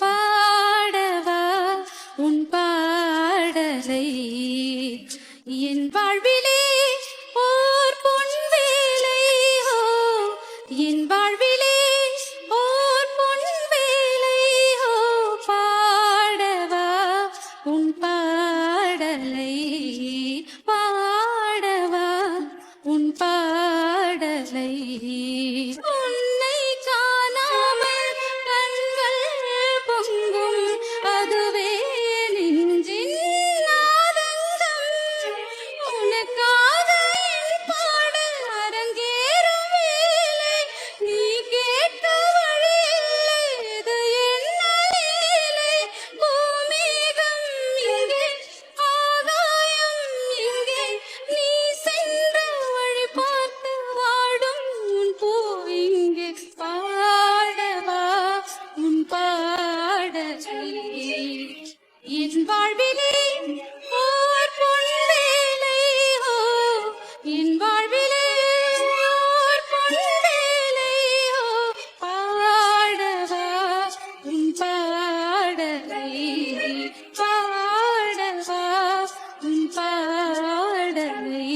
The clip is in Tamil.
பாடவா? உன் பாடலை என் வாழ்விலே ஓர் பொன் வேலை ஓ என் வாழ்விலே ஓர் பொன் வேலை ஓ பாடவா? உன் பாடலை பாடவா? உன் பாடலை சொல்லி என் வாழ்விலே ஓர் பொன்வேலை ஓ என் வாழ்விலே ஓர் பொன்வேலை ஓ பாடவா உன் பாடலை பாடவா. உன் பாடலை